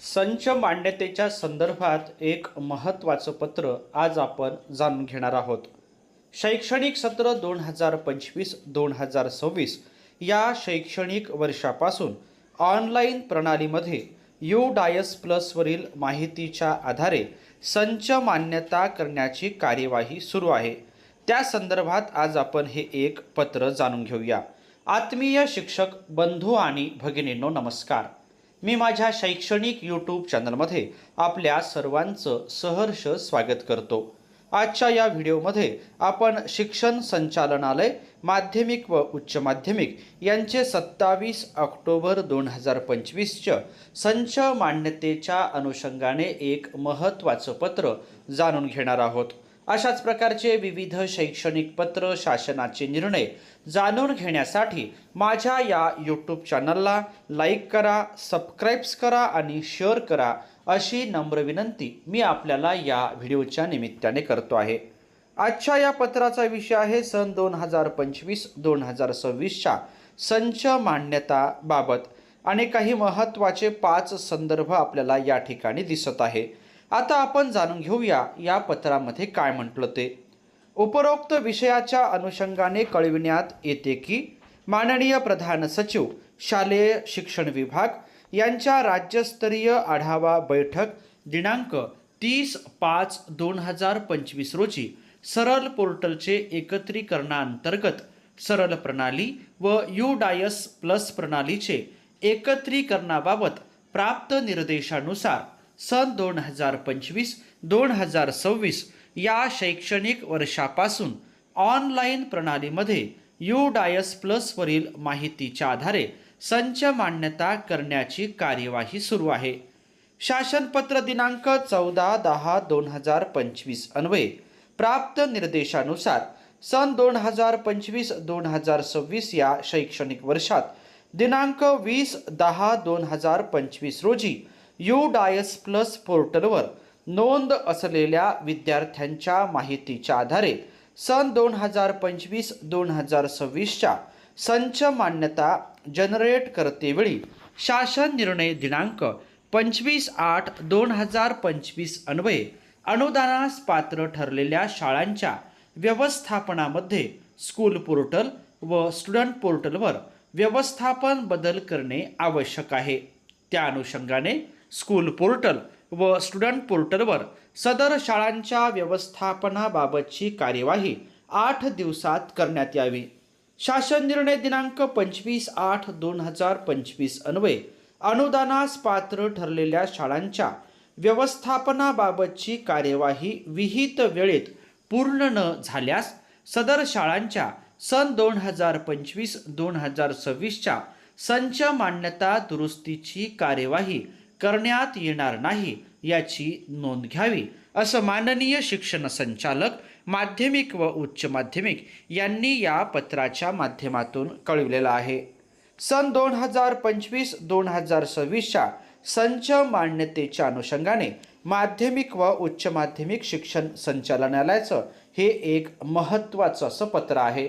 संच मान्यतेच्या संदर्भात एक महत्त्वाचं पत्र आज आपण जाणून घेणार आहोत. शैक्षणिक सत्र दोन हजार पंचवीस दोन हजार सव्वीस या शैक्षणिक वर्षापासून ऑनलाईन प्रणालीमध्ये यू डायस प्लसवरील माहितीच्या आधारे संच मान्यता करण्याची कार्यवाही सुरू आहे. त्या संदर्भात आज आपण हे एक पत्र जाणून घेऊया. आत्मीय शिक्षक बंधू आणि भगिनींनो नमस्कार. मी माझ्या शैक्षणिक यूट्यूब चॅनलमध्ये आपल्या सर्वांचं सहर्ष स्वागत करतो. आजच्या या व्हिडिओमध्ये आपण शिक्षण संचालनालय माध्यमिक व उच्च माध्यमिक यांचे सत्तावीस ऑक्टोबर दोन हजार पंचवीसच्या संच मान्यतेच्या अनुषंगाने एक महत्त्वाचं पत्र जाणून घेणार आहोत. अशाच प्रकारचे विविध शैक्षणिक पत्र शासनाचे निर्णय जाणून घेण्यासाठी माझ्या या यूट्यूब चॅनलला लाईक करा सबस्क्राईब्स करा आणि शेअर करा अशी नम्र विनंती मी आपल्याला या व्हिडिओच्या निमित्ताने करतो आहे. आजच्या या पत्राचा विषय आहे सन दोन हजार पंचवीस दोन हजार सव्वीसच्या संच मान्यताबाबत आणि काही महत्त्वाचे पाच संदर्भ आपल्याला या ठिकाणी दिसत आहे. आता आपण जाणून घेऊया या पत्रामध्ये काय म्हटलं ते. उपरोक्त विषयाच्या अनुषंगाने कळविण्यात येते की माननीय प्रधान सचिव शालेय शिक्षण विभाग यांच्या राज्यस्तरीय आढावा बैठक दिनांक तीस पाच दोन हजार पंचवीस रोजी सरळ पोर्टलचे एकत्रीकरणाअंतर्गत सरळ प्रणाली व यू डायस प्लस प्रणालीचे एकत्रीकरणाबाबत प्राप्त निर्देशानुसार सन दोन हजार पंचवीस दोन हजार सव्वीस या शैक्षणिक वर्षापासून ऑनलाईन प्रणालीमध्ये यू डायस प्लसवरील माहितीच्या आधारे संच मान्यता करण्याची कार्यवाही सुरू आहे. शासनपत्र दिनांक चौदा दहा दोन हजार पंचवीस अन्वये प्राप्त निर्देशानुसार सन दोन हजार पंचवीस दोन हजार सव्वीस या शैक्षणिक वर्षात दिनांक वीस दहा दोन हजार पंचवीस रोजी यू डायस प्लस पोर्टलवर नोंद असलेल्या विद्यार्थ्यांच्या माहितीच्या आधारे सन दोन हजार पंचवीस दोन हजार सव्वीसच्या संच मान्यता जनरेट करतेवेळी शासन निर्णय दिनांक पंचवीस आठ दोन हजार पंचवीस अन्वये अनुदानास पात्र ठरलेल्या शाळांच्या व्यवस्थापनामध्ये स्कूल पोर्टल व स्टुडंट पोर्टलवर व्यवस्थापन बदल करणे आवश्यक आहे. त्या अनुषंगाने स्कूल पोर्टल व स्टुडंट पोर्टलवर सदर शाळांच्या व्यवस्थापनाबाबतची कार्यवाही आठ दिवसात करण्यात यावी. शासन निर्णय दिनांक पंचवीस आठ दोन हजार पंचवीस अन्वये अनुदानास पात्र ठरलेल्या शाळांच्या व्यवस्थापनाबाबतची कार्यवाही विहित वेळेत पूर्ण न झाल्यास सदर शाळांच्या सन दोन हजार पंचवीस दोन हजार सव्वीसच्या संच मान्यता दुरुस्तीची कार्यवाही करण्यात येणार नाही याची नोंद घ्यावी असं माननीय शिक्षण संचालक माध्यमिक व उच्च माध्यमिक यांनी या पत्राच्या माध्यमातून कळविलेलं आहे. सन दोन हजार पंचवीस दोन हजार सव्वीसच्या संच मान्यतेच्या अनुषंगाने माध्यमिक व उच्च माध्यमिक शिक्षण संचालनालयाचं हे एक महत्त्वाचं असं पत्र आहे.